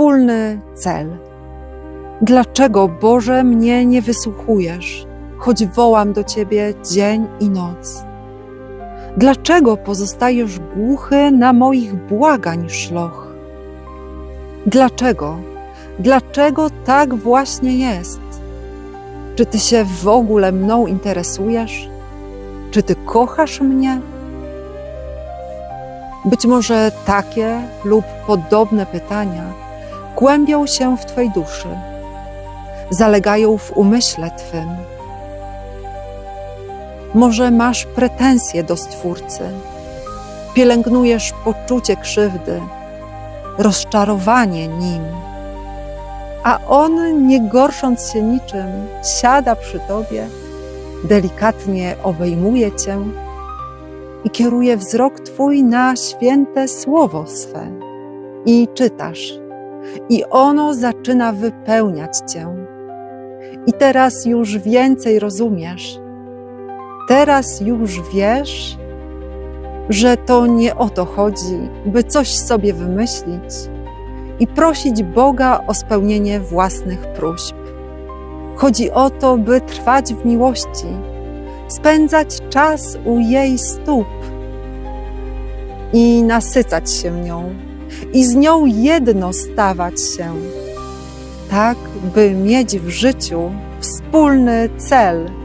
wspólny cel. Dlaczego, Boże, mnie nie wysłuchujesz, choć wołam do Ciebie dzień i noc? Dlaczego pozostajesz głuchy na moich błagań szloch? Dlaczego? Dlaczego tak właśnie jest? Czy Ty się w ogóle mną interesujesz? Czy Ty kochasz mnie? Być może takie lub podobne pytania głębią się w Twojej duszy, zalegają w umyśle Twym. Może masz pretensje do Stwórcy, pielęgnujesz poczucie krzywdy, rozczarowanie nim, a On, nie gorsząc się niczym, siada przy Tobie, delikatnie obejmuje Cię i kieruje wzrok Twój na święte słowo swe. I czytasz, i ono zaczyna wypełniać Cię. I teraz już więcej rozumiesz. Teraz już wiesz, że to nie o to chodzi, by coś sobie wymyślić i prosić Boga o spełnienie własnych próśb. Chodzi o to, by trwać w miłości, spędzać czas u jej stóp i nasycać się nią, i z nią jedno stawać się, tak by mieć w życiu wspólny cel